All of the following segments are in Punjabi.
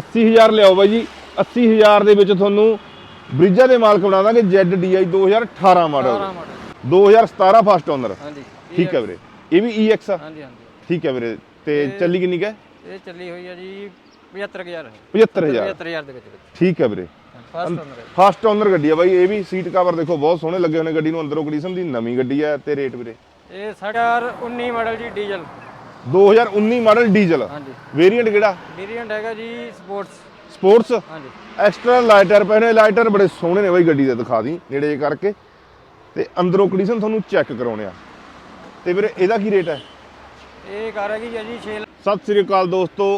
80000 ਲਿਆਓ ਬਾਈ ਜੀ। 80000 ਦੇ ਵਿੱਚ ਤੁਹਾਨੂੰ ਬ੍ਰਿਜਾ ਦੇ ਮਾਲਕ ਬਣਾ ਦਾਂਗੇ ZDI 2018 model 18 model 2017 first owner ਹਾਂਜੀ ਠੀਕ ਹੈ ਵੀਰੇ। ਇਹ ਵੀ EX ਆ? ਹਾਂਜੀ ਹਾਂਜੀ। ਠੀਕ ਹੈ ਵੀਰੇ। ਤੇ ਚੱਲੀ ਕਿੰਨੀ ਕਾ ਇਹ ਚੱਲੀ ਹੋਈ ਹੈ ਜੀ 75000 75000 75000 ਦੇ ਵਿੱਚ ਠੀਕ ਹੈ ਵੀਰੇ। ਫਸਟ ਓਨਰ ਗੱਡੀ ਆ ਬਾਈ। ਇਹ ਵੀ ਸੀਟ ਕਵਰ ਦੇਖੋ ਬਹੁਤ ਸੋਹਣੇ ਲੱਗੇ ਨੇ ਗੱਡੀ ਨੂੰ। ਅੰਦਰੋਂ ਕੰਡੀਸ਼ਨ ਦੀ ਨਵੀਂ ਗੱਡੀ ਹੈ ਤੇ ਰੇਟ ਵੀਰੇ? ਇਹ 2019 ਮਾਡਲ ਜੀ ਡੀਜ਼ਲ 2019 ਮਾਡਲ ਡੀਜ਼ਲ। ਹਾਂਜੀ। ਵੇਰੀਐਂਟ ਕਿਹੜਾ? ਵੇਰੀਐਂਟ ਹੈਗਾ ਜੀ ਸਪੋਰਟਸ ਸਪੋਰਟਸ ਹਾਂਜੀ। ਐਕਸਟਰਾ ਲਾਈਟਰ ਪਹਿਨੇ ਲਾਈਟਰ ਬੜੇ ਸੋਹਣੇ ਨੇ ਬਾਈ ਗੱਡੀ ਦੇ ਦਿਖਾ ਦੀ ਨੇੜੇ ਜਿਹੇ ਕਰਕੇ। ਤੇ ਅੰਦਰੋਂ ਕੰਡੀਸ਼ਨ ਤੁਹਾਨੂੰ ਚੈੱਕ ਕਰਾਉਣੇ ਆ। ਤੇ ਵੀਰੇ ਇਹਦਾ ਕੀ ਰੇਟ ਹੈ? ਇਹ ਕਾਰ ਹੈਗੀ ਜੀ 6 ਸਤਿ ਸ੍ਰੀ ਅਕਾਲ ਦੋਸਤੋ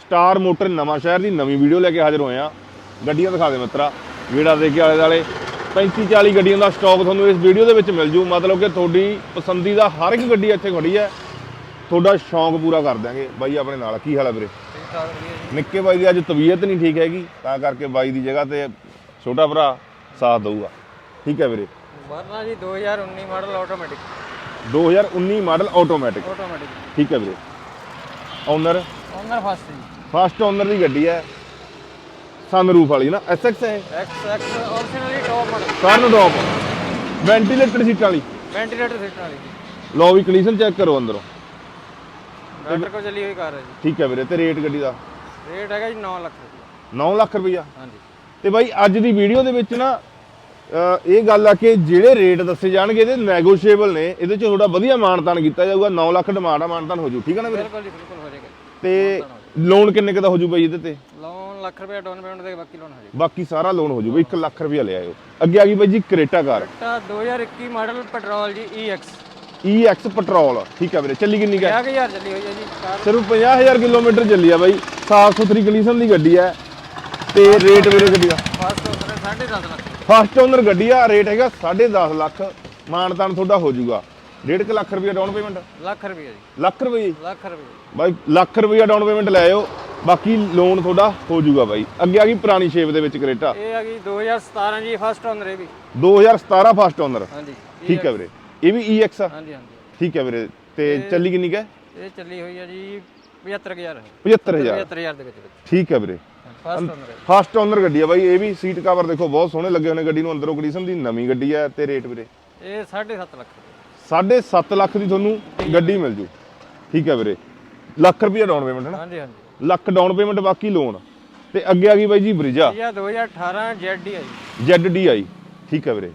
ਸਟਾਰ ਮੋਟਰ ਨਵਾਂ ਸ਼ਹਿਰ ਦੀ ਨਵੀਂ ਵੀਡੀਓ ਲੈ ਕੇ ਹਾਜ਼ਰ ਹੋਏ ਆ। ਗੱਡੀਆਂ ਦਿਖਾ ਦੇ ਮਿੱਤਰਾ ਵੀੜਾ ਦੇ ਕੇ ਆਲੇ ਦਾਲੇ 35 40 ਗੱਡੀਆਂ ਦਾ ਸਟਾਕ ਤੁਹਾਨੂੰ ਇਸ ਵੀਡੀਓ ਦੇ ਵਿੱਚ ਮਿਲ ਜੂ। ਮਤਲਬ ਕਿ ਤੁਹਾਡੀ ਪਸੰਦੀਦਾ ਹਰ ਇੱਕ ਗੱਡੀ ਇੱਥੇ ਖੜੀ ਹੈ। ਤੁਹਾਡਾ ਸ਼ੌਂਕ ਪੂਰਾ ਕਰ ਦਿਆਂਗੇ। ਬਾਈ ਆਪਣੇ ਨਾਲ ਕੀ ਹਾਲ ਹੈ ਵੀਰੇ? ਨਿੱਕੇ ਬਾਈ ਦੀ ਅੱਜ ਤਬੀਅਤ ਨਹੀਂ ਠੀਕ ਹੈਗੀ ਤਾਂ ਕਰਕੇ ਬਾਈ ਦੀ ਜਗ੍ਹਾ ਤੇ ਛੋਟਾ ਭਰਾ ਸਾਥ ਦਊਗਾ। ਠੀਕ ਹੈ ਵੀਰੇ? ਵਰਨਾ ਜੀ 2019 model automatic 2019 model automatic automatic ਠੀਕ ਹੈ ਵੀਰੇ। ਓਨਰ ਓਨਰ ਫਸਟ ਜੀ। ਫਸਟ ਓਨਰ ਦੀ ਗੱਡੀ ਹੈ। ਸਨਰੂਫ ਵਾਲੀ ਨਾ ਐਸਐਕਸ ਹੈ X X originally top model sun dope ventilated ਸੀਟਾਂ ਵਾਲੀ। ਵੈਂਟੀਲੇਟਰ ਸਿਸਟਮ ਵਾਲੀ ਲੋ ਵੀ ਕੰਡੀਸ਼ਨ ਚੈੱਕ ਕਰੋ ਅੰਦਰੋਂ। ਡਾਕਟਰ ਕੋਲ ਚੱਲੀ ਹੋਈ ਕਾਰ ਹੈ ਜੀ। ਠੀਕ ਹੈ ਵੀਰੇ ਤੇ ਰੇਟ ਗੱਡੀ ਦਾ? ਰੇਟ ਹੈਗਾ ਜੀ 9 ਲੱਖ ਰੁਪਏ 9 ਲੱਖ ਰੁਪਈਆ? ਹਾਂਜੀ। ਤੇ ਬਾਈ ਅੱਜ ਦੀ ਵੀਡੀਓ ਦੇ ਵਿੱਚ ਨਾ ਇਹ ਗੱਲ ਆ ਕਿ ਜਿਹੜੇ ਰੇਟ ਦੱਸੇ ਜਾਣਗੇ ਇਹਦੇ ਨੈਗੋਸ਼ੀਏਬਲ ਨੇ। ਇਹਦੇ ਚ ਥੋੜਾ ਵਧੀਆ ਮਾਨਤਾਨ ਕੀਤਾ ਜਾਊਗਾ। 9 ਲੱਖ ਡਿਮਾਂਡ ਆ ਮਾਨਤਾਨ ਹੋ ਜੂ। ਠੀਕ ਹੈ ਨਾ ਵੀਰੇ? ਬਿਲਕੁਲ ਜੀ ਬਿਲਕੁਲ ਹੋ ਜਾਏਗਾ ਤੇ ਲੋਨ ਕਿੰਨੇ ਕੁ ਦਾ ਹੋ ਜੂ ਬਾਈ ਇਹਦੇ ਤੇ? ਲੋਨ ਲੱਖ ਰੁਪਏ ਡਾਊਨ ਪੇਮੈਂਟ ਦੇ ਬਾਕੀ ਲੋਨ ਹੋ ਜਾਏਗਾ। ਬਾਕੀ ਸਾਰਾ ਲੋਨ ਹੋ ਜੂਗਾ 1 ਲੱਖ ਰੁਪਈਆ ਲੈ ਆਇਓ। ਅੱਗੇ ਆ ਗਈ ਬਾਈ ਜੀ ਕਰੇਟਾ ਕਾਰ। ਟਾ 2021 ਮਾਡਲ ਪੈਟਰੋਲ ਜੀ EX EX ਪੈਟਰੋਲ ਠੀਕ ਹੈ ਵੀਰੇ ਚੱਲੀ ਕਿੰਨੀ ਕਾ 50000 ਚੱਲੀ ਹੋਈ ਹੈ ਜੀ। ਕਾਰ ਸਿਰਫ 50000 ਕਿਲੋਮੀਟਰ ਚੱਲੀ ਆ ਬਾਈ। ਸਾਫ਼ ਸੁਥਰੀ ਕੰਡੀਸ਼ਨ ਦੀ ਗੱਡੀ ਹੈ ਤੇ ਰੇਟ ਵੀਰੇ ਗੱਡੀ ਦਾ first owner 10.5 lakh. First owner ਗੱਡੀ ਆ ਰੇਟ ਹੈਗਾ 10.5 ਲੱਖ। ਮਾਨਤਾਨ ਤੁਹਾਡਾ ਹੋ ਜਾਊਗਾ। 1.5 ਲੱਖ ਰੁਪਏ ਡਾਊਨ ਪੇਮੈਂਟ ਲੱਖ ਰੁਪਏ ਜੀ। ਲੱਖ ਰੁਪਏ ਜੀ? ਲੱਖ ਰੁਪਏ ਬਾਈ ਲੱਖ ਰੁਪਏ ਡਾਊਨ ਪੇਮੈਂਟ ਲੈ ਆਇਓ। ਬਾਕੀ ਲੋਨ ਤੁਹਾਡਾ ਹੋ ਜਾਊਗਾ ਬਾਈ। ਅੱਗੇ ਆ ਗਈ ਪੁਰਾਣੀ ਸ਼ੇਪ ਦੇ ਵਿੱਚ ਕਰੇਟਾ। ਇਹ ਆ ਗਈ 2017 ਜੀ ਫਸਟ ਓਨਰ ਇਹ ਵੀ। 2017 ਫਸਟ ਓਨਰ। ਹਾਂਜੀ ਠੀਕ ਹੈ ਵੀਰੇ। ਇਹ ਵੀ EX ਆ? ਹਾਂਜੀ ਹਾਂਜੀ। ਠੀਕ ਹੈ ਵੀਰੇ ਤੇ ਚੱਲੀ ਕਿੰਨੀ ਕਾ ਇਹ ਚੱਲੀ ਹੋਈ ਹੈ ਜੀ 75000 75000 75000 ਦੇ ਵਿੱਚ ਠੀਕ ਹੈ ਵੀਰੇ। ਫਸਟ ਓਨਰ ਹੈ। ਫਸਟ ਓਨਰ ਗੱਡੀ ਆ ਬਾਈ ਇਹ ਵੀ ਸੀਟ ਕਵਰ ਦੇਖੋ ਬਹੁਤ ਸੋਹਣੇ ਲੱਗੇ ਨੇ ਗੱਡੀ ਨੂੰ ਅੰਦਰੋਂ ਕੰਡੀਸ਼ਨ ਦੀ ਨਵੀਂ ਗੱਡੀ ਹੈ ਤੇ ਰੇਟ ਵੀਰੇ। ਇਹ 7.5 ਲੱਖ ਰੁਪਏ। 7.5 ਲੱਖ ਦੀ ਤੁਹਾਨੂੰ ਗੱਡੀ ਮਿਲ ਜੂ। ਠੀਕ ਹੈ ਵੀਰੇ। ਲੱਖ ਰੁਪਏ ਡਾਊਨ ਪੇਮੈਂਟ ਹੈ ਨਾ? ਹਾਂਜੀ ਹਾਂਜੀ। ਲੱਖ ਡਾਊਨ ਪੇਮੈਂਟ ਬਾਕੀ ਲੋਨ ਤੇ ਅੱਗੇ ਆ ਗਈ ਬਾਈ ਜੀ ਬ੍ਰਿਜਾ ਇਹ ਆ 2018 ZD ਹੈ ਜੀ ZDI ਠੀਕ ਹੈ ਵੀਰੇ।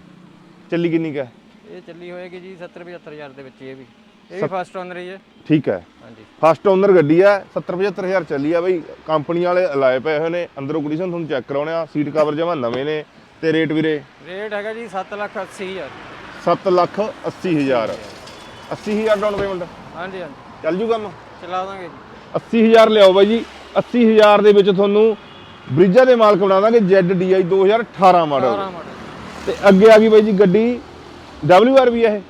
ਚੱਲੀ ਕਿੰਨੀ ਕਾ ਇਹ ਚੱਲੀ ਹੋਏਗੀ ਜੀ 70 75000 ਦੇ ਵਿੱਚ ਇਹ ਵੀ। ਇਹ ਵੀ ਫਸਟ ਓਨਰ ਹੀ ਹੈ। ਠੀਕ ਹੈ। ਹਾਂਜੀ। ਫਸਟ ਓਨਰ ਗੱਡੀ ਹੈ 70 75000 ਚੱਲੀ ਆ ਬਾਈ। ਕੰਪਨੀ ਵਾਲੇ ਲਾਏ ਪਏ ਹੋਏ ਨੇ ਅੰਦਰੋਂ ਕੰਡੀਸ਼ਨ ਤੁਹਾਨੂੰ ਚੈੱਕ ਕਰਾਉਣੇ ਆ। ਸੀਟ ਕਵਰ ਜਮਾ ਨਵੇਂ ਨੇ ਤੇ ਰੇਟ ਵੀਰੇ? ਰੇਟ ਹੈਗਾ ਜੀ 7 ਲੱਖ 80000 7 ਲੱਖ 80000 80000 ਡਾਊਨ ਪੇਮੈਂਟ ਹਾਂਜੀ ਹਾਂਜੀ। ਚੱਲ ਜੂ ਕੰਮ? ਚਲਾ ਦਾਂਗੇ ਜੀ। 80000 ਲਿਆਓ ਬਾਈ ਜੀ। 80000 ਦੇ ਵਿੱਚ ਤੁਹਾਨੂੰ ਬ੍ਰਿਜਾ ਦੇ ਮਾਲਕ ਬਣਾ ਦਾਂਗੇ ZDI 2018 ਮਾਡਲ 18 ਮਾਡਲ ਤੇ ਅੱਗੇ ਆ ਗਈ ਬਾਈ ਜੀ ਗੱਡੀ WRV ਹੈ ਇਹ?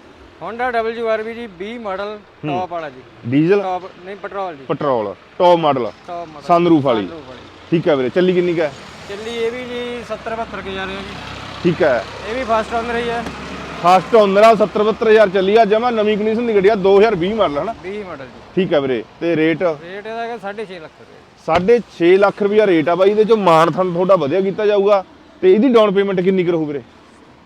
Honda WRV ਜੀ 20 ਮਾਡਲ ਟੌਪ ਵਾਲਾ ਜੀ। ਡੀਜ਼ਲ ਟੌਪ ਨਹੀਂ ਪੈਟਰੋਲ ਜੀ। Petrol top model top model sunroof ਵਾਲੀ। ਠੀਕ ਹੈ ਵੀਰੇ ਚੱਲੀ ਕਿੰਨੀ ਕਾ ਚੱਲੀ ਇਹ ਵੀ ਜੀ 70 72000 ਹੈ ਜੀ। ਠੀਕ ਹੈ। ਇਹ ਵੀ ਫਸਟ ਓਨਰ ਹੀ ਹੈ। ਫਸਟ ਓਨਰ ਆ 70 72000 ਚੱਲੀ ਆ। ਜਮਾ ਨਵੀਂ ਕੰਡੀਸ਼ਨ ਦੀ ਗੱਡੀ ਆ 2020 ਮਾਡਲ ਹੈ ਨਾ 20 ਮਾਡਲ ਜੀ। ਠੀਕ ਹੈ ਵੀਰੇ ਤੇ ਰੇਟ ਰੇਟ ਇਹਦਾ ਹੈਗਾ 6.5 ਲੱਖ ਰੁਪਏ। 6.5 ਲੱਖ ਰੁਪਇਆ ਰੇਟ ਆ ਬਾਈ ਇਹਦੇ ਚੋਂ ਮਾਨ ਥਨ ਤੁਹਾਡਾ ਵਧੀਆ ਕੀਤਾ ਜਾਊਗਾ। ਤੇ ਇਹਦੀ ਡਾਊਨ ਪੇਮੈਂਟ ਕਿੰਨੀ ਕੁ ਰਹੂ ਵੀਰੇ?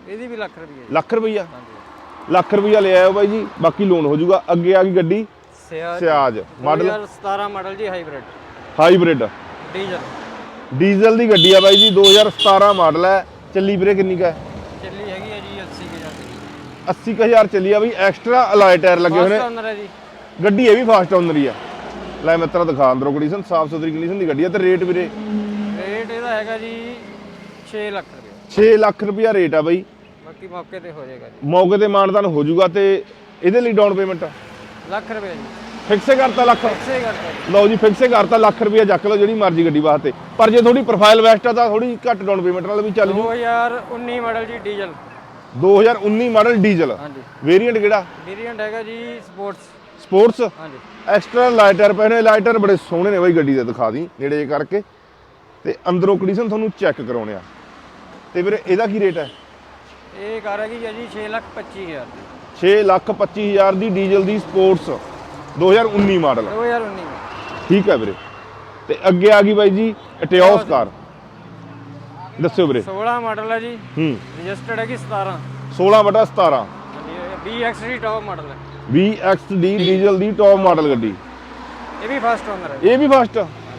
ਇਹਦੀ ਵੀ ਲੱਖ ਰੁਪਏ ਜੀ। ਲੱਖ ਰੁਪਈਆ? ਹਾਂਜੀ। ਲੱਖ ਰੁਪਈਆ ਲੈ ਆਇਓ ਬਾਈ ਜੀ ਬਾਕੀ ਲੋਨ ਹੋ ਜਾਊਗਾ। ਅੱਗੇ ਆ ਗਈ ਗੱਡੀ। ਸਿਆਜ। ਸਿਆਜ ਮਾਡਲ 2017 ਮਾਡਲ ਜੀ ਹਾਈਬ੍ਰਿਡ ਹਾਈਬ੍ਰਿਡ ਡੀਜ਼ਲ ਡੀਜ਼ਲ ਦੀ ਗੱਡੀ ਆ ਬਾਈ ਜੀ 2017 ਮਾਡਲ ਹੈ। ਚੱਲੀ ਵੀਰੇ ਕਿੰਨੀ ਕਾ ਚੱਲੀ ਹੈਗੀ ਹੈ ਜੀ 80000 80000 ਚੱਲੀ ਆ ਬਈ ਐਕਸਟਰਾ ਅਲਾਈ ਟਾਇਰ ਲੱਗੇ ਹੋਏ ਨੇ। ਫਸਟ ਓਨਰ ਹੈ ਜੀ। ਗੱਡੀ ਇਹ ਵੀ ਫਾਸਟ ਓਨਰ ਹੀ ਆ। ਲੈ ਮਿੱਤਰਾ ਦਿਖਾ ਅੰਦਰੋਂ ਕੰਡੀਸ਼ਨ ਸਾਫ਼ ਸੁਥਰੀ ਕੰਡੀਸ਼ਨ ਦੀ ਗੱਡੀ ਆ ਤੇ ਰੇਟ ਵੀਰੇ? ਰੇਟ ਇਹਦਾ ਹੈਗਾ ਜੀ 6 ਲੱਖ ਰੁਪਏ। 6 ਲੱਖ ਰੁਪਇਆ ਰੇਟ ਆ ਬਾਈ। ਬਾਕੀ ਮੌਕੇ ਤੇ ਹੋ ਜਾਏਗਾ ਜੀ। ਮੌਕੇ ਤੇ ਮਾਨਦਾਨ ਹੋ ਜਾਊਗਾ ਤੇ ਇਹਦੇ ਲਈ ਡਾਊਨ ਪੇਮੈਂਟ ਲੱਖ ਰੁਪਏ ਜੀ। ਫਿਕਸੇ ਕਰਤਾ ਲੱਖ। ਐਕਸੇ ਕਰਤਾ ਜੀ। ਲਓ ਜੀ ਫਿਕਸੇ ਕਰਤਾ ਲੱਖ ਰੁਪਇਆ ਚੱਕ ਲਓ ਜਿਹੜੀ ਮਰਜ਼ੀ ਗੱਡੀ ਵਾਸਤੇ। ਪਰ ਜੇ ਥੋੜੀ ਪ੍ਰੋਫਾਈਲ ਵੈਸਟ ਆ ਤਾਂ ਥੋੜੀ ਘੱਟ ਡਾਊਨ ਪੇਮੈਂਟ ਨਾਲ ਵੀ ਚੱਲ ਜੂ। 2019 ਮਾਡਲ ਜੀ ਡੀਜ਼ਲ 2019 ਮਾਡਲ ਡੀਜ਼ਲ ਹਾਂਜੀ। ਵੇਰੀਐਂਟ ਕਿਹੜਾ? ਵੇਰੀਐਂਟ ਹੈਗਾ ਜੀ ਸਪੋਰਟਸ ਸਪੋਰਟਸ ਹਾਂਜੀ। ਐਕਸਟਰਾ ਲਾਈਟਰ ਪਹਿਨੇ ਲਾਈਟਰ ਬੜੇ ਸੋਹਣੇ ਨੇ ਬਾਈ ਗੱਡੀ ਦੇ ਦਿਖਾ ਦੀ ਨੇੜੇ ਜਿਹੇ ਕਰਕੇ। ਤੇ ਅੰਦਰੋਂ ਕੰਡੀਸ਼ਨ ਤੁਹਾਨੂੰ ਚੈੱਕ ਕਰਾਉਣੇ ਆ। ਤੇ ਵੀਰੇ ਇਹਦਾ ਕੀ ਰੇਟ ਹੈ? ਇਹ ਕਾਰ ਹੈਗੀ ਜੀ 6 ਲੱਖ 25000 ਦੀ। 6 ਲੱਖ 25000 ਦੀ ਡੀਜ਼ਲ ਦੀ ਸਪੋਰਟਸ 2019 ਮਾਡਲ। 2019 ਠੀਕ ਹੈ ਵੀਰੇ। ਤੇ ਅੱਗੇ ਆ ਗਈ ਬਾਈ ਜੀ ਇਟਿਓਸ ਕਾਰ। ਦੱਸਿਓ ਵੀਰੇ। 16 ਮਾਡਲ ਹੈ ਜੀ। ਹੂੰ। ਰਜਿਸਟਰਡ ਹੈਗੀ 17 16 ਬਟਾ 17 BXD ਟੌਪ ਮਾਡਲ ਹੈ। VXD ਡੀਜ਼ਲ ਦੀ ਟੌਪ ਮਾਡਲ ਗੱਡੀ। ਇਹ ਵੀ ਫਸਟ ਓਨਰ ਹੈ ਇਹ ਵੀ ਫਸਟ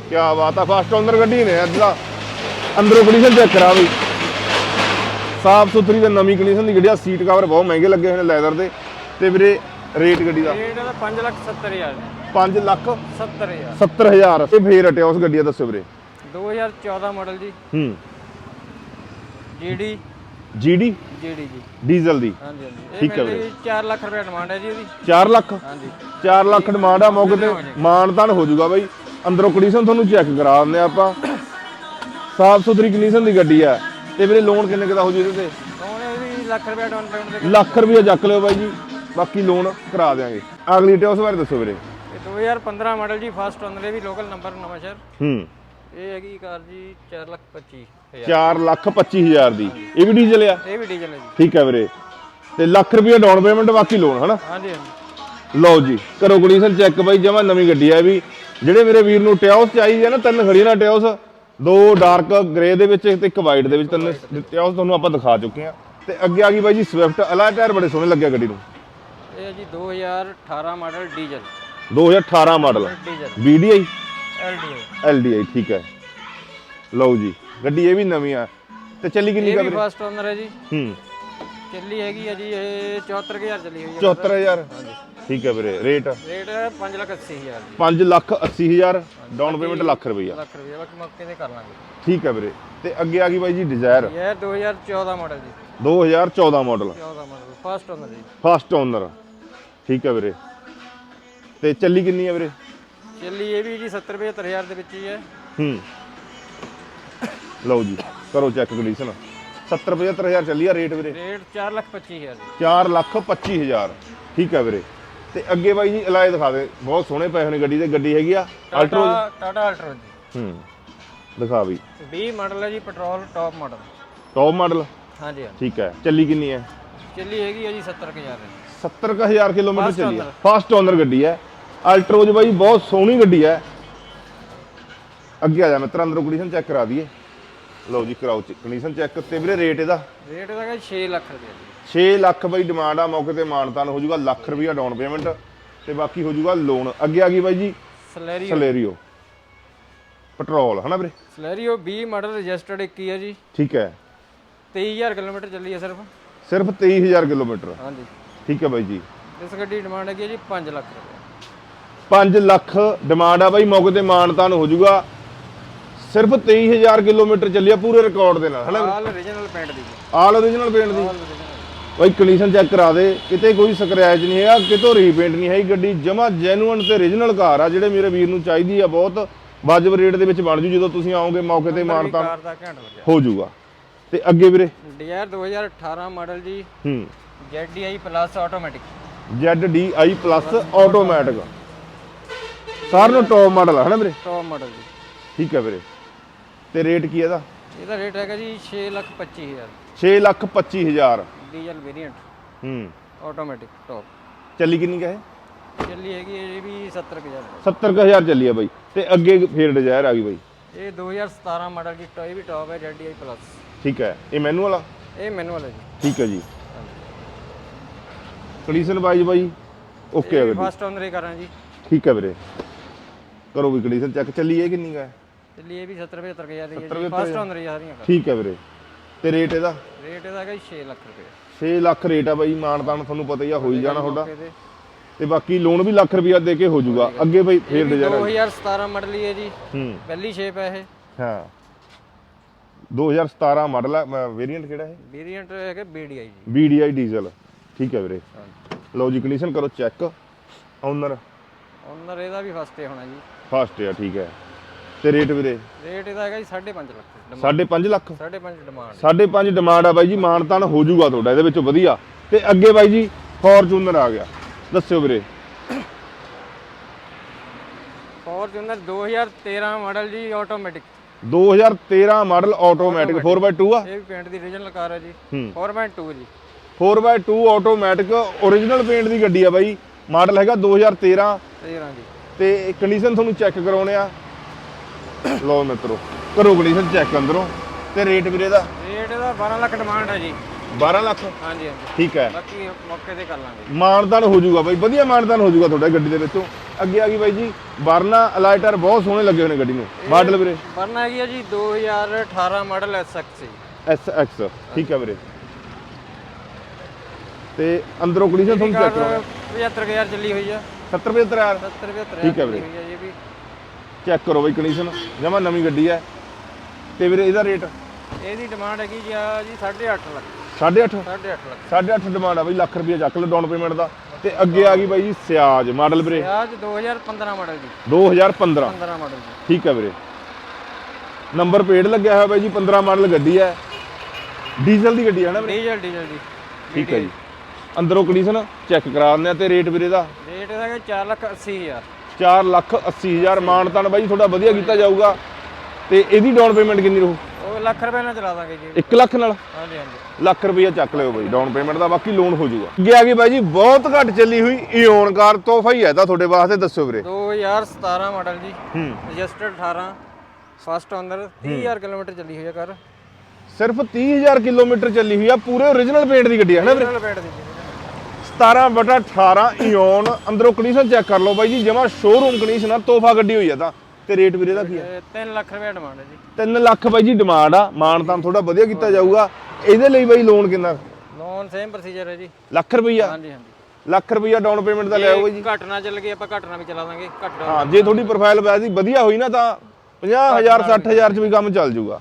ਕੀ ਬਾਤ ਆ ਫਸਟ ਓਨਰ ਗੱਡੀ ਨੇ ਅੱਜ ਦਾ ਅੰਦਰੋਂ ਕੰਡੀਸ਼ਨ ਚੈੱਕ ਕਰਾ ਵੀ ਸਾਫ਼ ਸੁਥਰੀ ਤੇ ਨਵੀਂ ਕੰਡੀਸ਼ਨ ਦੀ ਗੱਡੀ ਆ ਸੀਟ ਕਵਰ ਬਹੁਤ ਮਹਿੰਗੇ ਲੱਗੇ ਹੋਏ ਨੇ ਲੈਦਰ ਦੇ। ਤੇ ਵੀਰੇ ਰੇਟ ਗੱਡੀ ਦਾ? ਰੇਟ ਇਹਦਾ 5 ਲੱਖ 70 ਹਜ਼ਾਰ 5 ਲੱਖ 70 ਹਜ਼ਾਰ। 70000 ਇਹ ਫੇਰ ਹਟਿਆ ਉਸ ਗੱਡੀ ਦਾ ਦੱਸਿਓ ਵੀਰੇ। 2014 ਮਾਡਲ ਜੀ। ਹੂੰ। GD GD GD ਜੀ। ਡੀਜ਼ਲ ਦੀ। ਹਾਂਜੀ ਹਾਂਜੀ। ਠੀਕ ਹੈ ਮੇਰੇ 4 ਲੱਖ ਰੁਪਏ ਡਿਮਾਂਡ ਹੈ ਜੀ ਇਹਦੀ 4 ਲੱਖ? ਹਾਂਜੀ। 4 ਲੱਖ ਡਿਮਾਂਡ ਆ ਮੌਕੇ ਤੇ ਮਾਨਤਾਨ ਹੋ ਜਾਊਗਾ ਬਾਈ। ਅੰਦਰੋਂ ਕੰਡੀਸ਼ਨ ਤੁਹਾਨੂੰ ਚੈੱਕ ਕਰਾ ਦਿੰਦੇ ਆਪਾਂ। ਸਾਫ਼ ਸੁਥਰੀ ਕੰਡੀਸ਼ਨ ਦੀ ਗੱਡੀ ਆ। ਤੇ ਵੀਰੇ ਲੋਨ ਕਿੰਨੇ ਕੁ ਦਾ ਹੋ ਜੂ ਇਹਦੇ ਤੇ? ਕੌਣ ਇਹ ਵੀ ਲੱਖ ਰੁਪਏ ਡਾਊਨ ਪੇਮੈਂਟ ਦੇ ਲੱਖ ਰੁਪਏ ਚੱਕ ਲਿਓ ਬਾਈ ਜੀ ਬਾਕੀ ਲੋਨ ਕਰਾ ਦਿਆਂਗੇ। ਅਗਲੀ ਟਿਓਸ ਬਾਰੇ ਦੱਸੋ ਵੀਰੇ। ਇਹ 2015 ਮਾਡਲ ਜੀ ਫਸਟ ਓਨਰ ਇਹ ਵੀ ਲੋਕਲ ਨੰਬਰ ਨਵਾਂ ਸ਼ਹਿਰ। ਹੂੰ। ਇਹ ਹੈਗੀ ਕਾਰ ਜੀ 4 ਲੱਖ 25 ਹਜ਼ਾਰ। 4 ਲੱਖ 25 ਹਜ਼ਾਰ ਦੀ। ਇਹ ਵੀ ਡੀਜ਼ਲ ਆ? ਇਹ ਵੀ ਡੀਜ਼ਲ ਹੈ ਜੀ। ਠੀਕ ਹੈ ਵੀਰੇ। ਤੇ ਲੱਖ ਰੁਪਏ ਡਾਊਨ ਪੇਮੈਂਟ ਬਾਕੀ ਲੋਨ ਹਨਾ? ਹਾਂਜੀ ਹਾਂਜੀ। ਲਓ ਜੀ ਕਰੋ ਕੰਡੀਸ਼ਨ ਚੈੱਕ ਬਾਈ ਜਮਾ ਨਵੀਂ ਗੱਡੀ ਆ ਇਹ ਵੀ। ਜਿਹੜੇ ਮੇਰੇ ਵੀਰ ਨੂੰ ਟਿਓਸ ਚਾਹੀਦੀ ਹੈ ਨਾ ਤਿੰਨ ਖੜੀਆਂ ਨਾ ਟਿਓਸ ਦੋ ਡਾਰਕ ਗ੍ਰੇ ਦੇ ਵਿੱਚ ਤੇ ਇੱਕ ਵਾਈਟ ਦੇ ਵਿੱਚ ਤਿੰਨ ਟਿਓਸ ਤੁਹਾਨੂੰ ਆਪਾਂ ਦਿਖਾ ਚੁੱਕੇ ਆ। ਤੇ ਅੱਗੇ ਆ ਗਈ ਬਾਈ ਜੀ ਸਵਿਫਟ ਅਲਾ ਟਾਇਰ ਬੜੇ ਸੋਹਣੇ ਲੱਗਿਆ ਗੱਡੀ ਨੂੰ। ਇਹ ਹੈ ਜੀ 2018 model diesel 2018 model diesel LDI LDI ਠੀਕ ਹੈ। ਲਓ ਜੀ ਗੱਡੀ ਇਹ ਵੀ ਨਵੀਂ ਆ। ਤੇ ਚੱਲੀ ਕਿੰਨੀ ਇਹ ਕਾ ਵੀ ਵੀਰੇ ਫਸਟ ਓਨਰ ਹੈ ਜੀ। ਹੂੰ। ਚੱਲੀ ਹੈਗੀ ਹੈ ਜੀ ਇਹ 74000 ਚੱਲੀ ਹੋਈ ਹੈ 74000 ਠੀਕ ਹੈ ਵੀਰੇ ਰੇਟ? ਰੇਟ ਹੈ 5 ਲੱਖ 80 ਹਜ਼ਾਰ ਜੀ। 5 ਲੱਖ 80 ਹਜ਼ਾਰ ਡਾਊਨ ਪੇਮੈਂਟ ਲੱਖ ਰੁਪਈਆ। ਲੱਖ ਰੁਪਏ ਬਾਕੀ ਮੌਕੇ ਤੇ ਕਰ ਲਾਂਗੇ। ਠੀਕ ਹੈ ਵੀਰੇ ਤੇ ਅੱਗੇ ਆ ਗਈ ਬਾਈ ਜੀ ਡਿਜ਼ਾਇਰ ਇਹ 2014 ਮਾਡਲ ਜੀ। 2014 ਮਾਡਲ 14 ਮਾਡਲ ਫਸਟ ਓਨਰ ਜੀ। ਫਸਟ ਓਨਰ ਠੀਕ ਹੈ ਵੀਰੇ। ਤੇ ਚੱਲੀ ਕਿੰਨੀ ਹੈ ਵੀਰੇ? ਚੱਲੀ ਇਹ ਵੀ ਜੀ 70 75000 ਦੇ ਵਿੱਚ ਹੀ ਹੈ। ਹੂੰ। ਲਓ ਜੀ ਕਰੋ ਚੈੱਕ ਕੰਡੀਸ਼ਨ 70 75000 ਚੱਲੀ ਆ ਰੇਟ ਵੀਰੇ। ਰੇਟ 4 ਲੱਖ 25000 ਜੀ 4 ਲੱਖ 25000 ਠੀਕ ਹੈ ਵੀਰੇ। ਤੇ ਅੱਗੇ ਬਾਈ ਜੀ ਇਲਾਜ ਦਿਖਾ ਦੇ। ਬਹੁਤ ਸੋਹਣੇ ਪਏ ਨੇ ਗੱਡੀ ਤੇ ਗੱਡੀ ਹੈਗੀ ਆ ਅਲਟਰੋ ਟਾਟਾ ਅਲਟਰੋ ਜੀ ਹੂੰ। ਦਿਖਾ ਵੀ। 20 ਮਾਡਲ ਹੈ ਜੀ petrol top model top model ਹਾਂਜੀ ਹਾਂ ਠੀਕ ਹੈ। ਚੱਲੀ ਕਿੰਨੀ ਹੈ? ਚੱਲੀ ਹੈਗੀ ਹੈ ਜੀ 70000 ਦੀ 70000 ਕਿਲੋਮੀਟਰ ਚੱਲੀ ਹੈ ਫਸਟ ਓਨਰ ਗੱਡੀ ਹੈ। ਅਲਟਰੋ ਜੀ ਬਾਈ ਬਹੁਤ ਸੋਹਣੀ ਗੱਡੀ ਹੈ। ਅੱਗੇ ਆ ਜਾ ਮਿੱਤਰ ਅੰਦਰੋਂ ਕੰਡੀਸ਼ਨ ਚੈੱਕ ਕਰਾ ਦਈਏ। ਲਓ ਜੀ ਕਰਾਓ ਕੰਡੀਸ਼ਨ ਚੈੱਕ ਤੇ ਵੀਰੇ ਰੇਟ ਇਹਦਾ। ਰੇਟ ਇਹਦਾ ਹੈਗਾ 6 ਲੱਖ ਰੁਪਏ ਜੀ 6 ਲੱਖ ਬਾਈ ਡਿਮਾਂਡ ਆ ਮੌਕੇ ਤੇ ਮਾਨਤਾਨ ਹੋ ਜਾਊਗਾ ਲੱਖ ਰੁਪਈਆ ਡਾਊਨ ਪੇਮੈਂਟ ਤੇ ਬਾਕੀ ਹੋ ਜਾਊਗਾ ਲੋਨ ਅੱਗੇ ਆ ਗਈ ਬਾਈ ਜੀ ਸਲੈਰੀਓ ਸਲੇਰੀਓ ਪੈਟਰੋਲ ਹਨਾ ਵੀਰੇ? ਸਲੈਰੀਓ 20 ਮਾਡਲ ਰਜਿਸਟਰਡ 21 ਹੈ ਜੀ। ਠੀਕ ਹੈ। 23000 ਕਿਲੋਮੀਟਰ ਚੱਲੀ ਹੈ ਸਿਰਫ। ਸਿਰਫ 23000 ਕਿਲੋਮੀਟਰ। ਹਾਂਜੀ। ਠੀਕ ਹੈ ਬਾਈ ਜੀ। ਇਸ ਗੱਡੀ ਡਿਮਾਂਡ ਹੈਗੀ ਜੀ 5 ਲੱਖ ਰੁਪਏ। 5 ਲੱਖ ਡਿਮਾਂਡ ਆ ਬਾਈ ਮੌਕੇ ਤੇ ਮਾਨਤਾਨ ਹੋ ਜਾਊਗਾ। ਸਿਰਫ 23000 ਕਿਲੋਮੀਟਰ ਚੱਲਿਆ ਪੂਰੇ ਰਿਕਾਰਡ ਦੇ ਨਾਲ ਹਨਾ? ਆਲ origignal ਪੇਂਟ ਦੀ। ਆਲ ਓਰੀਜਨਲ ਪੇਂਟ ਦੀ। origignal ਬਾਈ ਕੰਡੀਸ਼ਨ ਚੈੱਕ ਕਰਾ ਦੇ ਕਿਤੇ ਕੋਈ ਸਕ੍ਰੈਚ ਨਹੀਂ ਹੈਗਾ ਕਿਤੋਂ ਰੀਪੇਂਟ ਨਹੀਂ ਹੈਗੀ ਗੱਡੀ ਜਮਾ ਜੈਨੂਅਨ ਤੇ origignal ਕਾਰ ਆ ਜਿਹੜੇ ਮੇਰੇ ਵੀਰ ਨੂੰ ਚਾਹੀਦੀ ਆ ਬਹੁਤ ਵਾਜਬ ਰੇਟ ਦੇ ਵਿੱਚ ਬਣ ਜੂ ਜਦੋਂ ਤੁਸੀਂ ਆਓਗੇ ਮੌਕੇ ਤੇ ਮਾਨਤਾਨ ਕਾਰ ਦਾ ਘੰਟ ਲੱਗਿਆ ਹੋ ਜਾਊਗਾ ਤੇ ਅੱਗੇ ਵੀਰੇ? ਡਿਜ਼ਾਇਰ 2018 ਮਾਡਲ ਜੀ ਹੂੰ। ZDI plus automatic ZDI plus automatic ਸਾਰਿਆਂ ਨੂੰ ਟੌਪ ਮਾਡਲ ਆ ਹਨਾ ਵੀਰੇ? ਟੌਪ ਮਾਡਲ ਜੀ। ਠੀਕ ਹੈ ਵੀਰੇ। ਤੇ ਰੇਟ ਕੀ ਇਹਦਾ? ਇਹਦਾ ਰੇਟ ਹੈਗਾ ਜੀ 6 ਲੱਖ 25000 6 ਲੱਖ 25 ਹਜ਼ਾਰ। Diesel variant. ਹੂੰ। ਆਟੋਮੈਟਿਕ ਟੌਪ ਚੱਲੀ ਕਿੰਨੀ ਕਹੇ ਚੱਲੀ ਹੈਗੀ ਹੈ ਇਹ ਵੀ 70000 70 ਕੁ ਹਜ਼ਾਰ ਚੱਲੀ ਆ ਬਾਈ। ਤੇ ਅੱਗੇ ਫੇਰ ਡਿਜ਼ਾਇਰ ਆ ਗਈ ਬਾਈ। ਇਹ 2017 ਮਾਡਲ ਜੀ ਟੌਪ ਵੀ ਟੌਪ ਹੈ ZDI ਪਲੱਸ ਠੀਕ ਹੈ। ਇਹ ਮੈਨੂਅਲ ਆ ਇਹ ਮੈਨੂਅਲ ਹੈ ਜੀ। ਠੀਕ ਹੈ ਜੀ। ਕੰਡੀਸ਼ਨ ਵਾਈਜ਼ ਬਾਈ ਓਕੇ ਆ ਗੱਡੀ। ਫਸਟ ਓਨਰ ਹੀ ਕਰਾਂ ਜੀ। ਠੀਕ ਹੈ ਵੀਰੇ। ਕਰੋ ਵੀ ਕੰਡੀਸ਼ਨ ਚੈੱਕ ਚੱਲੀ ਇਹ ਕਿੰਨੀ ਹੈ? ਚੱਲੀ ਇਹ ਵੀ 70 75000 ਦੀ ਹੈ 70 ਜੀ ਫਸਟ ਓਨਰ ਹੀ ਆ ਸਾਰੀਆਂ ਕਾਰ ਠੀਕ ਹੈ ਵੀਰੇ। ਤੇ ਰੇਟ ਇਹਦਾ? ਰੇਟ ਇਹਦਾ ਹੈਗਾ ਜੀ 6 ਲੱਖ ਰੁਪਏ। 6 ਲੱਖ ਰੇਟ ਆ ਬਾਈ ਮਾਨਤਾਨ ਤੁਹਾਨੂੰ ਪਤਾ ਹੀ ਆ ਹੋ ਹੀ ਜਾਣਾ ਤੁਹਾਡਾ। ਮੌਕੇ ਤੇ। ਤੇ ਬਾਕੀ ਲੋਨ ਵੀ ਲੱਖ ਰੁਪਈਆ ਦੇ ਕੇ ਹੋ ਜਾਊਗਾ। ਅੱਗੇ ਬਾਈ ਫੇਰ ਇਹ ਵੀ ਡਿਜ਼ਾਇਰ 2017 ਮਾਡਲ ਹੀ ਹੈ ਜੀ। ਹੂੰ। ਪਹਿਲੀ ਸ਼ੇਪ ਹੈ ਇਹ। ਹਾਂ। 2017 ਮਾਡਲ ਹੈ ਵੇਰੀਐਂਟ ਕਿਹੜਾ ਹੈ ਵੇਰੀਐਂਟ ਹੈਗਾ BDI ਜੀ। BDI ਡੀਜ਼ਲ ਠੀਕ ਹੈ ਵੀਰੇ। ਲਓ ਜੀ ਕੰਡੀਸ਼ਨ ਕਰੋ ਚੈੱਕ ਓਨਰ ਓਨਰ ਇਹਦਾ ਵੀ ਫਸਟ ਹੋਣਾ ਜੀ। ਫਸਟ ਆ ਠੀਕ ਹੈ। ਤੇ ਰੇਟ ਵੀਰੇ? ਰੇਟ ਇਹਦਾ ਹੈਗਾ ਜੀ 5.5 ਲੱਖ 5.5 ਲੱਖ? 5.5 ਡਿਮਾਂਡ 5.5 ਡਿਮਾਂਡ ਆ ਬਾਈ ਜੀ ਮਾਨਤਾਨ ਹੋ ਜਾਊਗਾ ਤੁਹਾਡਾ ਇਹਦੇ ਵਿੱਚ ਵਧੀਆ। ਤੇ ਅੱਗੇ ਬਾਈ ਜੀ ਫੋਰਚੂਨਰ ਆ ਗਿਆ। ਦੱਸਿਓ ਵੀਰੇ। ਫੋਰਚੂਨਰ 2013 ਮਾਡਲ ਜੀ ਆਟੋਮੈਟਿਕ 2013 ਮਾਡਲ ਆਟੋਮੈਟਿਕ 4x2 ਆ? ਇਹ ਵੀ ਪੇਂਟ ਦੀ ਓਰੀਜਨਲ ਕਾਰ ਹੈ ਜੀ। ਹੂੰ। 4.2 ਜੀ। 4x2 ਆਟੋਮੈਟਿਕ origignal ਪੇਂਟ ਦੀ ਗੱਡੀ ਆ ਬਾਈ। ਮਾਡਲ ਹੈਗਾ 2013 13 ਜੀ। ਤੇ ਕੰਡੀਸ਼ਨ ਤੁਹਾਨੂੰ ਚੈੱਕ ਕਰਾਉਣੇ ਆ। ਲਓ ਮਿੱਤਰੋ ਕਰੋ ਕੰਡੀਸ਼ਨ ਚੈੱਕ ਅੰਦਰੋਂ। ਤੇ ਰੇਟ ਵੀਰੇ ਦਾ? ਰੇਟ ਇਹਦਾ 12 ਲੱਖ ਡਿਮਾਂਡ ਹੈ ਜੀ। 12 ਲੱਖ? ਹਾਂਜੀ ਹਾਂਜੀ। ਠੀਕ ਹੈ। ਬਾਕੀ ਮੌਕੇ ਤੇ ਕਰ ਲਾਂਗੇ। ਮਾਨਦਾਨ ਹੋ ਜਾਊਗਾ ਬਾਈ ਵਧੀਆ ਮਾਨਦਾਨ ਹੋ ਜਾਊਗਾ ਤੁਹਾਡਾ ਗੱਡੀ ਦੇ ਵਿੱਚੋਂ। ਅੱਗੇ ਆ ਗਈ ਬਾਈ ਜੀ ਵਰਨਾ ਅਲਾਈਟਰ ਬਹੁਤ ਸੋਹਣੇ ਲੱਗੇ ਹੋਏ ਨੇ ਗੱਡੀ ਨੂੰ। ਮਾਡਲ ਵੀਰੇ? ਵਰਨਾ ਹੈਗੀ ਹੈ ਜੀ 2018 ਮਾਡਲ ਐਸ ਐਕਸ ਠੀਕ ਹੈ ਵੀਰੇ। ਤੇ ਅੰਦਰੋਂ ਕੰਡੀਸ਼ਨ ਤੁਹਾਨੂੰ ਚੈੱਕ ਕਰੋ 75000 ਚੱਲੀ ਹੋਈ ਆ। 70 ਰੁਪਏ ਤਰਾਰ 70 75 ਠੀਕ ਹੈ ਵੀਰੇ। ਚੈੱਕ ਕਰੋ ਬਾਈ ਕੰਡੀਸ਼ਨ ਜਮਾ ਨਵੀਂ ਗੱਡੀ ਹੈ। ਤੇ ਵੀਰੇ ਇਹਦਾ ਰੇਟ ਇਹਦੀ ਡਿਮਾਂਡ ਹੈਗੀ ਜੀ ਆ ਜੀ 8.5 ਲੱਖ। 8.5 8.5 ਲੱਖ। 8.5 ਡਿਮਾਂਡ ਆ ਬਾਈ ਲੱਖ ਰੁਪਏ ਚੱਕ ਲਓ ਡਾਊਨ ਪੇਮੈਂਟ ਦਾ। ਤੇ ਅੱਗੇ ਆ ਗਈ ਬਾਈ ਜੀ ਸਿਆਜ ਮਾਡਲ ਵੀਰੇ। ਅੱਜ 2015 ਮਾਡਲ ਜੀ। 2015 15 ਮਾਡਲ ਜੀ। ਠੀਕ ਹੈ ਵੀਰੇ। ਨੰਬਰ ਪਲੇਟ ਲੱਗਿਆ ਹੋਇਆ ਬਾਈ ਜੀ 15 ਮਾਡਲ ਗੱਡੀ ਹੈ। ਡੀਜ਼ਲ ਦੀ ਗੱਡੀ ਹੈ ਨਾ ਵੀਰੇ? ਡੀਜ਼ਲ ਡੀਜ਼ਲ ਜੀ। ਠੀਕ ਹੈ ਜੀ। ਅੰਦਰੋਂ ਕੰਡੀਸ਼ਨ ਚੈੱਕ ਕਰਾ ਦਿੰਦੇ ਆ ਤੇ ਰੇਟ ਵੀਰੇ ਦਾ। ਰੇਟ ਹੈਗਾ 4 ਲੱਖ 80 ਹਜ਼ਾਰ। 4 ਲੱਖ 80 ਹਜ਼ਾਰ ਮਾਨਤਾਨ ਬਾਈ ਤੁਹਾਡਾ ਵਧੀਆ ਕੀਤਾ ਜਾਊਗਾ। ਤੇ ਇਹਦੀ ਡਾਊਨ ਪੇਮੈਂਟ ਕਿੰਨੀ ਰਹੂ? ਉਹ ਲੱਖ ਰੁਪਏ ਨਾਲ ਚਲਾ ਦਾਂਗੇ ਜੀ। 1 ਲੱਖ ਨਾਲ? ਹਾਂਜੀ ਹਾਂਜੀ। ਲੱਖ ਰੁਪਈਆ ਚੱਕ ਲਿਓ ਬਾਈ ਡਾਊਨ ਪੇਮੈਂਟ ਦਾ ਬਾਕੀ ਲੋਨ ਹੋ ਜਾਊਗਾ। ਅੱਗੇ ਆ ਗਈ ਬਾਈ ਜੀ ਬਹੁਤ ਘੱਟ ਚੱਲੀ ਹੋਈ ਈਓਨ ਕਾਰ ਤੋਹਫਾ ਹੀ ਹੈ ਤਾਂ ਤੁਹਾਡੇ ਵਾਸਤੇ ਦੱਸੋ ਵੀਰੇ। 2017 ਮਾਡਲ ਜੀ ਹੂੰ। ਰਜਿਸਟਰਡ 18 ਫਸਟ ਓਨਰ 30000 ਕਿਲੋਮੀਟਰ ਚੱਲੀ ਹੋਈ ਹੈ ਕਾਰ ਸਿਰਫ 30000 ਕਿਲੋਮੀਟਰ ਚੱਲੀ ਹੋਈ ਆ ਪੂਰੇ ਓਰੀਜਨਲ ਪੇਂਟ ਦੀ ਗੱਡੀ ਹੈ ਨਾ ਵੀਰੇ? ਨਾਲ ਬੈਠ ਦੀ ਜੀ 17 ਬਟਾ 18 ਈਓਨ ਅੰਦਰੋਂ ਕੰਡੀਸ਼ਨ ਚੈੱਕ ਕਰ ਲਓ ਬਾਈ ਜੀ ਜਮਾ ਸ਼ੋਰੂਮ ਕੰਡੀਸ਼ਨ ਆ ਤੋਹਫਾ ਗੱਡੀ ਹੋਈ ਆ ਤਾਂ। ਤੇ ਰੇਟ ਵੀਰੇ ਦਾ ਕੀ ਹੈ 3 ਲੱਖ ਰੁਪਏ ਡਿਮਾਂਡ ਹੈ ਜੀ। 3 ਲੱਖ ਬਾਈ ਜੀ ਡਿਮਾਂਡ ਆ। ਮਾਨ ਤਾਂ ਥੋੜਾ ਵਧੀਆ ਕੀਤਾ ਜਾਊਗਾ। ਇਹਦੇ ਲਈ ਬਾਈ ਲੋਨ ਕਿੰਨਾ? ਲੋਨ ਸੇਮ ਪ੍ਰੋਸੀਜਰ ਹੈ ਜੀ। ਲੱਖ ਰੁਪਈਆ? ਹਾਂਜੀ ਹਾਂਜੀ। ਲੱਖ ਰੁਪਈਆ ਡਾਊਨ ਪੇਮੈਂਟ ਦਾ ਲਿਆਓ ਬਾਈ ਜੀ। ਘੱਟ ਨਾ ਚੱਲ ਗਈ ਆਪਾਂ ਘੱਟ ਨਾ ਵੀ ਚਲਾ ਦਾਂਗੇ ਘੱਟ ਹਾਂ ਜੇ ਤੁਹਾਡੀ ਪ੍ਰੋਫਾਈਲ ਵੈਸੀ ਵਧੀਆ ਹੋਈ ਨਾ ਤਾਂ 50000 60000 ਚ ਵੀ ਕੰਮ ਚੱਲ ਜਾਊਗਾ।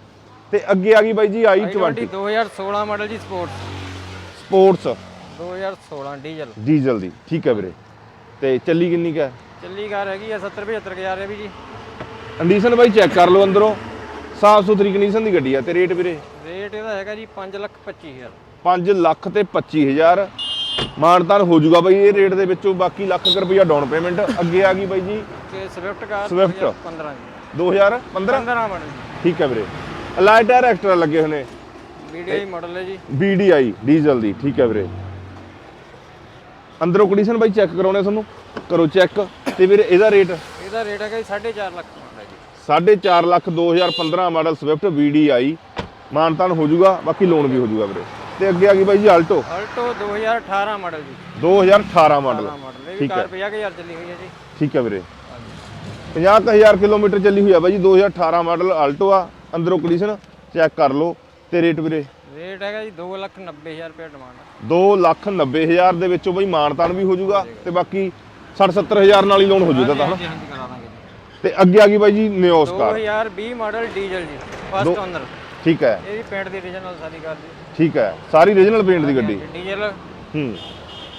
ਤੇ ਅੱਗੇ ਆ ਗਈ ਬਾਈ ਜੀ i20 20 2016 ਮਾਡਲ ਜੀ ਸਪੋਰਟਸ ਸਪੋਰਟਸ 2016 ਡੀਜ਼ਲ। ਡੀਜ਼ਲ ਦੀ। ਠੀਕ ਹੈ ਵੀਰੇ। ਤੇ ਚੱਲੀ ਕਿੰਨੀ ਕੁ ਚੱਲੀ ਕਾਰ ਹੈਗੀ ਆ 70 75000 ਹੈ ਵੀ ਜੀ। ਕੰਡੀਸ਼ਨ ਬਾਈ ਚੈੱਕ ਕਰ ਲਓ ਅੰਦਰੋਂ। ਸਾਫ਼ ਸੁਥਰੀ ਕੰਡੀਸ਼ਨ ਦੀ ਗੱਡੀ ਆ। ਤੇ ਰੇਟ ਵੀਰੇ? ਰੇਟ ਇਹਦਾ ਹੈਗਾ ਜੀ 5 ਲੱਖ 25000 5 ਲੱਖ ਤੇ 25000 ਮਾਨਤਾਨ ਹੋ ਜਾਊਗਾ ਬਾਈ ਇਹ ਰੇਟ ਦੇ ਵਿੱਚੋਂ। ਬਾਕੀ ਲੱਖ ਕੁ ਰੁਪਈਆ ਡਾਊਨ ਪੇਮੈਂਟ ਅੱਗੇ ਆ ਗਈ ਬਾਈ ਜੀ। ਤੇ ਸਵਿਫਟ ਕਾਰ Swift। 15 ਜੀ 2015 15 ਮਾਡਲ ਠੀਕ ਹੈ ਵੀਰੇ। ਅਲਾਈ ਟਾਇਰ ਐਕਸਟਰਾ ਲੱਗੇ ਨੇ ਵੀਡੀਆਈ ਮਾਡਲ ਹੈ ਜੀ। BDI ਡੀਜ਼ਲ ਦੀ। ਠੀਕ ਹੈ ਵੀਰੇ। ਅੰਦਰੋਂ ਕੰਡੀਸ਼ਨ ਬਾਈ ਚੈੱਕ ਕਰਾਉਣੇ ਤੁਹਾਨੂੰ। ਕਰੋ ਚੈੱਕ ਤੇ ਵੀਰੇ ਇਹਦਾ ਰੇਟ ਇਹਦਾ ਰੇਟ ਹੈਗਾ ਜੀ 4.5 ਲੱਖ ਦਾ ji. 4.5 lakh 2015 model Swift VDI ਮਾਨਤਾਨ ਹੋ ਜਾਊਗਾ ਬਾਕੀ ਲੋਨ ਵੀ ਹੋ ਜਾਊਗਾ ਵੀਰੇ। ਤੇ ਅੱਗੇ ਆ ਗਈ ਬਾਈ ਜੀ ਆਲਟੋ ਆਲਟੋ 2018 ਮਾਡਲ ਜੀ। 2018 ਮਾਡਲ 18 ਮਾਡਲ ਇਹ ਵੀ ਠੀਕ ਹੈ। 50000 ਚੱਲੀ ਹੋਈ ਹੈ ਜੀ। ਠੀਕ ਹੈ ਵੀਰੇ। 50000 ਕਿਲੋਮੀਟਰ ਚੱਲੀ ਹੋਈ ਆ ਬਾਈ ਜੀ 2018 ਮਾਡਲ ਆਲਟੋ ਆ। ਅੰਦਰੋਂ ਕੰਡੀਸ਼ਨ ਚੈੱਕ ਕਰ ਲਓ। ਤੇ ਰੇਟ ਵੀਰੇ? ਰੇਟ ਹੈਗਾ ਜੀ 290000 ਰੁਪਏ ਡਿਮਾਂਡ ਹੈ 2 ਲੱਖ 90 ਹਜ਼ਾਰ ਦੇ ਵਿੱਚੋਂ ਬਈ ਮਾਨਤਾਨ ਵੀ ਹੋ ਜਾਊਗਾ ਤੇ ਬਾਕੀ 60 70 ਹਜ਼ਾਰ ਨਾਲ ਹੀ ਲੋਨ ਹੋ ਜਾਊਗਾ ਤਾਂ ਹਨਾ? ਤੇ ਅੱਗੇ ਆ ਗਈ ਬਾਈ ਜੀ ਨਿਓਸ ਕਾਰ 2020 ਮਾਡਲ ਡੀਜ਼ਲ ਜੀ ਫਸਟ ਓਨਰ ਠੀਕ ਹੈ। ਇਹ ਵੀ ਪੇਂਟ ਦੀ ਰੀਜਨਲ ਸਾਰੀ ਕਾਰ ਜੀ। ਠੀਕ ਹੈ। ਸਾਰੀ ਰੀਜਨਲ ਪੇਂਟ ਦੀ ਗੱਡੀ। ਡੀਜ਼ਲ ਹੂੰ।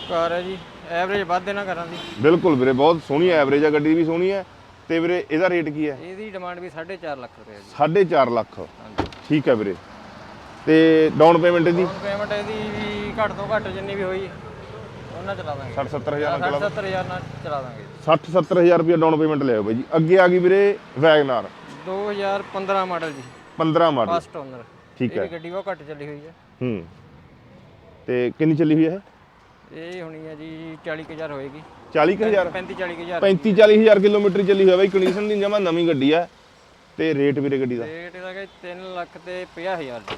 ਕਾਰ ਹੈ ਜੀ। ਐਵਰੇਜ ਵੱਧ ਦੇਣਾ ਕਰਾਂ ਦੀ ਬਿਲਕੁਲ ਵੀਰੇ ਬਹੁਤ ਸੋਹਣੀ ਐਵਰੇਜ ਆ ਗੱਡੀ ਵੀ ਸੋਹਣੀ ਹੈ। ਤੇ ਵੀਰੇ ਇਹਦਾ ਰੇਟ ਕੀ ਹੈ? ਇਹਦੀ ਡਿਮਾਂਡ ਵੀ 4.5 ਲੱਖ ਰੁਪਏ ਹੈ ਜੀ। 4.5 ਲੱਖ। ਠੀਕ ਹੈ ਵੀਰੇ। ਤੇ ਡਾਊਨ ਪੇਮੈਂਟ ਇਹਦੀ ਪੇਮੈਂਟ ਇਹਦੀ ਵੀ ਘੱਟ ਤੋਂ ਘੱਟ ਜਿੰਨੀ ਵੀ ਹੋਈ ਉਹਨਾਂ ਚਲਾ ਦਾਂਗੇ। 60 70 ਹਜ਼ਾਰ 60 70000 ਨਾਲ ਚਲਾ ਦਾਂਗੇ। 60 70 ਹਜ਼ਾਰ ਰੁਪਏ ਡਾਊਨ ਪੇਮੈਂਟ ਲਿਆਓ ਬਾਈ ਜੀ। ਅੱਗੇ ਆ ਗਈ ਵੀਰੇ ਵੈਗਨਾਰ 2015 ਮਾਡਲ ਜੀ। 15 ਮਾਡਲ। ਫਸਟ ਓਨਰ ਠੀਕ ਇਹ ਹੈ। ਵੀ ਗੱਡੀ ਬਹੁਤ ਘੱਟ ਚੱਲੀ ਹੋਈ ਹੈ। ਹੂੰ। ਤੇ ਕਿੰਨੀ ਚੱਲੀ ਹੋਈ ਹੈ ਇਹ? ਹੋਣੀ ਹੈ ਜੀ 40000 ਹੋਏਗੀ। 40000 35 40000 35 40000 ਕਿਲੋਮੀਟਰ ਚੱਲੀ ਹੋਈ ਹੈ ਬਾਈ। ਕੰਡੀਸ਼ਨ ਦੀ ਜਮਾ ਨਵੀਂ ਗੱਡੀ ਹੈ। ਤੇ ਰੇਟ ਵੀਰੇ ਗੱਡੀ ਦਾ? ਰੇਟ ਇਹਦਾ ਹੈ 3 ਲੱਖ ਤੇ 50000 ਜੀ।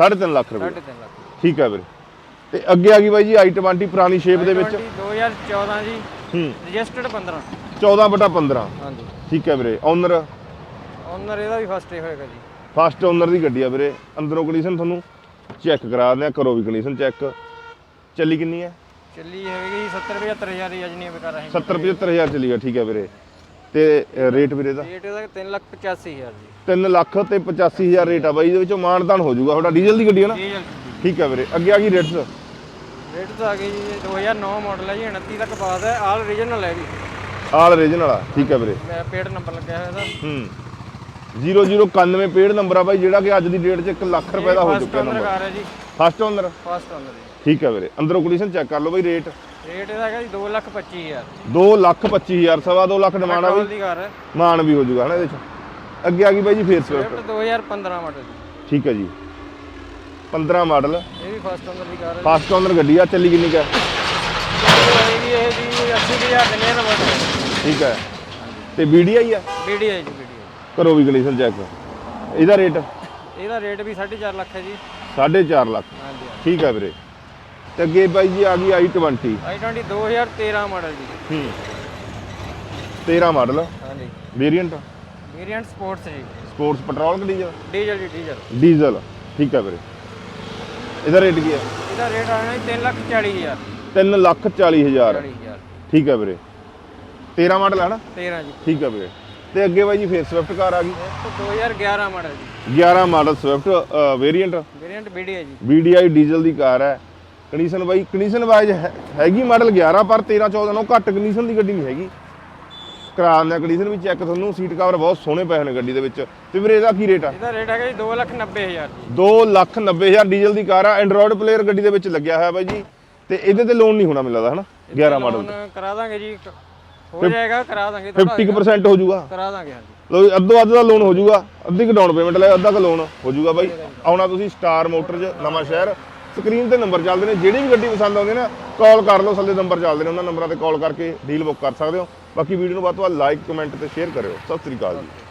3.5 ਲੱਖ ਰੁਪਏ। 3.5 ਲੱਖ। ਠੀਕ ਹੈ ਵੀਰੇ। ਤੇ ਅੱਗੇ ਆ ਗਈ ਬਾਈ ਜੀ i20 ਪੁਰਾਣੀ ਸ਼ੇਪ ਦੇ ਵਿੱਚ। 2014 ਜੀ। ਹੂੰ। ਰਜਿਸਟਰਡ 15 14 ਬਟਾ 15 ਹਾਂਜੀ। ਠੀਕ ਹੈ ਵੀਰੇ। ਓਨਰ ਓਨਰ ਇਹਦਾ ਵੀ ਫਸਟ ਹੀ ਹੋਏਗਾ ਜੀ। ਫਸਟ ਓਨਰ ਦੀ ਗੱਡੀ ਆ ਵੀਰੇ। ਅੰਦਰੋਂ ਕੰਡੀਸ਼ਨ ਤੁਹਾਨੂੰ ਚੈੱਕ ਕਰਾ ਦਿੰਦੇ ਆ ਕਰੋ ਵੀ ਕੰਡੀਸ਼ਨ ਚੈੱਕ ਚੱਲੀ ਕਿੰਨੀ ਹੈ ਚੱਲੀ ਹੋਏਗੀ 70 75000 ਹੀ ਅਜਨੀ ਰਹੇ 70 75000 ਚੱਲੀ ਆ। ਠੀਕ ਹੈ ਵੀਰੇ। ਤੇ ਰੇਟ ਵੀਰੇ ਦਾ? ਰੇਟ ਇਹਦਾ 3 ਲੱਖ 85000 ਜੀ। 3 ਲੱਖ ਤੇ 85000 ਰੇਟ ਆ ਬਾਈ ਇਹਦੇ ਵਿੱਚੋਂ ਮਾਨਦਾਨ ਹੋ ਜਾਊਗਾ ਤੁਹਾਡਾ ਡੀਜ਼ਲ ਦੀ ਗੱਡੀ ਹੈ ਨਾ? ਡੀਜ਼ਲ ਠੀਕ ਹੈ ਵੀਰੇ ਅੱਗੇ ਆ ਗਈ ਰੇਟਸ ਰੇਟ ਤਾਂ ਆ ਗਈ ਜੀ 2009 ਮਾਡਲ ਹੈ ਜੀ 29 ਤੱਕ ਪਾਸ ਹੈ ਆਲ ਰੀਜਨਲ ਹੈ ਵੀ ਆਲ ਰੀਜਨ ਵਾਲਾ ਠੀਕ ਹੈ ਵੀਰੇ। ਮੈਂ ਪੇਡ ਨੰਬਰ ਲੱਗਿਆ ਹੋਇਆ ਇਹਦਾ। ਹੂੰ। 0091 ਪੇਡ ਨੰਬਰ ਆ ਬਾਈ ਜਿਹੜਾ ਕਿ ਅੱਜ ਦੀ ਡੇਟ 'ਚ 1 ਲੱਖ ਰੁਪਏ ਦਾ ਹੋ ਫਸਟ ਚੁੱਕਿਆ ਓਨਰ ਨੰਬਰ। ਕਾਰ ਹੈ ਜੀ। ਫਸਟ ਓਨਰ ਫਸਟ ਓਨਰ ਜੀ ਠੀਕ ਹੈ ਵੀਰੇ ਅੰਦਰੋਂ ਕੰਡੀਸ਼ਨ ਚੈੱਕ ਕਰ ਲਓ ਬਾਈ ਰੇਟ ਰੇਟ ਇਹਦਾ ਹੈਗਾ ਜੀ 2 ਲੱਖ 25000 2 ਲੱਖ 25000 ਸਵਾ 2 ਲੱਖ ਡਿਮਾਂਡ ਆ ਪੈਟਰੋਲ ਬਈ ਦੀ ਕਾਰ ਹੈ ਮਾਨ ਵੀ ਹੋ ਜਾਊਗਾ ਹਨਾ ਇਹਦੇ 'ਚ। ਅੱਗੇ ਆ ਗਈ ਬਾਈ ਜੀ ਫੇਰ ਸਵਿਫਟ। ਸਵਿਫਟ 2015 ਮਾਡਲ ਜੀ ਠੀਕ ਹੈ ਜੀ। 15 ਮਾਡਲ ਇਹ ਵੀ ਫਸਟ ਓਨਰ ਦੀ ਕਾਰ ਹੈ ਫਸਟ ਓਨਰ ਗੱਡੀ ਆ ਚੱਲੀ ਕਿੰਨੀ ਕਾ ਹੋਏਗੀ ਇਹ ਜੀ 80000 ਦੇ ਵਟ ਠੀਕ ਹੈ। ਤੇ ਵੀਡੀਆਈ ਆ? ਵੀਡੀਆਈ ਜੀ ਵੀਡੀਆਈ ਕਰੋ ਵੀ ਕੰਡੀਸ਼ਨ ਚੈੱਕ ਇਹਦਾ ਰੇਟ? ਇਹਦਾ ਰੇਟ ਵੀ 4.5 ਲੱਖ ਹੈ ਜੀ। 4.5 ਲੱਖ। ਹਾਂਜੀ। ਠੀਕ ਹੈ ਵੀਰੇ। ਤੇ ਅੱਗੇ ਬਾਈ ਜੀ ਆ ਗਈ i20 i20 2013 ਮਾਡਲ ਜੀ। ਹੂੰ। 13 ਮਾਡਲ ਹਾਂਜੀ। ਵੇਰੀਐਂਟ ਵੇਰੀਐਂਟ ਸਪੋਰਟਸ ਜੀ। ਸਪੋਰਟਸ ਪੈਟਰੋਲ ਕਿ ਡੀਜ਼ਲ ਡੀਜ਼ਲ ਜੀ ਡੀਜ਼ਲ ਡੀਜ਼ਲ ਠੀਕ ਹੈ ਵੀਰੇ। ਇਹਦਾ ਰੇਟ ਕੀ ਹੈ ਇਹਦਾ ਰੇਟ ਆਣਾ ਜੀ 3 ਲੱਖ 40 ਹਜ਼ਾਰ। 3 ਲੱਖ 40 ਹਜ਼ਾਰ। 40 ਹਜ਼ਾਰ। ਠੀਕ ਹੈ ਵੀਰੇ। 13 ਮਾਡਲ ਹੈ ਨਾ? 13 ਜੀ। ਠੀਕ ਹੈ ਵੀਰੇ। ਤੇ ਅੱਗੇ ਬਾਈ ਜੀ ਫੇਰ ਸਵਿਫਟ ਕਾਰ ਆ ਗਈ। ਇਹ 2011 ਮਾਡਲ ਜੀ। 11 model Swift variant variant BD ਹੈ ਜੀ। VDI ਡੀਜ਼ਲ ਦੀ ਕਾਰ ਹੈ। ਕੰਡੀਸ਼ਨ ਬਾਈ ਕੰਡੀਸ਼ਨ ਵਾਈਜ਼ ਹੈਗੀ ਮਾਡਲ 11 ਪਰ 13 14 ਨਾਲੋਂ ਘੱਟ ਕੰਡੀਸ਼ਨ ਦੀ ਗੱਡੀ ਨਹੀਂ ਹੈਗੀ। ਕਰਾ ਦਿੰਦੇ ਕੰਡੀਸ਼ਨ ਵੀ ਚੈੱਕ ਤੁਹਾਨੂੰ ਸੀਟ ਕਵਰ ਬਹੁਤ ਸੋਹਣੇ ਪਏ ਨੇ ਗੱਡੀ ਦੇ ਵਿੱਚ। ਤੇ ਵੀਰੇ ਇਹਦਾ ਕੀ ਰੇਟ ਆ? ਇਹਦਾ ਰੇਟ ਹੈਗਾ ਜੀ 2 ਲੱਖ 90 ਹਜ਼ਾਰ ਜੀ। 2 ਲੱਖ 90 ਹਜ਼ਾਰ ਡੀਜ਼ਲ ਦੀ ਕਾਰ ਆ ਐਂਡਰੋਇਡ ਪਲੇਅਰ ਗੱਡੀ ਦੇ ਵਿੱਚ ਲੱਗਿਆ ਹੋਇਆ ਬਾਈ ਜੀ। ਤੇ ਇਹਦੇ ਤੇ ਲੋਨ ਨਹੀਂ ਹੋਣਾ ਮੈਨੂੰ ਲੱਗਦਾ ਹਨਾ? 11 ਮਾਡਲ ਕਰਾ ਦਾਂਗੇ ਜੀ। ਹੋ ਜਾਏਗਾ ਕਰਾ ਦਾਂਗੇ। ਥੋੜਾ 50% ਹੋ ਜਾਊਗਾ। ਕਰਾ ਦਾਂਗੇ ਹਾਂਜੀ। ਲੋ ਜੀ, ਅੱਧੋ ਅੱਧ ਦਾ ਲੋਨ ਹੋ ਜਾਊਗਾ। ਅੱਧੀ ਕੁ ਡਾਊਨ ਪੇਮੈਂਟ ਲੈ ਅੱਧਾ ਕੁ ਲੋਨ ਹੋ ਜਾਊਗਾ ਬਾਈ। ਆਉਣਾ ਤੁਸੀਂ ਸਟਾਰ ਮੋਟਰਜ਼ ਨਵਾਂ ਸ਼ਹਿਰ ਸਕਰੀਨ ਤੇ ਨੰਬਰ ਚੱਲਦੇ ਨੇ, ਜਿਹੜੀ ਵੀ ਗੱਡੀ ਪਸੰਦ ਆਉਂਦੀ ਨਾ ਕਾਲ ਕਰ ਲਓ ਥੱਲੇ ਨੰਬਰ ਚੱਲਦੇ ਨੇ, ਉਹਨਾਂ ਨੰਬਰਾਂ ਤੇ ਕਾਲ ਕਰਕੇ ਡੀਲ ਬੁੱਕ ਕਰ ਸਕਦੇ ਹੋ। ਬਾਕੀ ਵੀਡੀਓ ਨੂੰ ਵੱਧ ਤੋਂ ਵੱਧ ਲਾਈਕ ਕਮੈਂਟ ਤੇ ਸ਼ੇਅਰ ਕਰਿਓ। ਸਤਿ ਸ੍ਰੀ ਅਕਾਲ ਜੀ।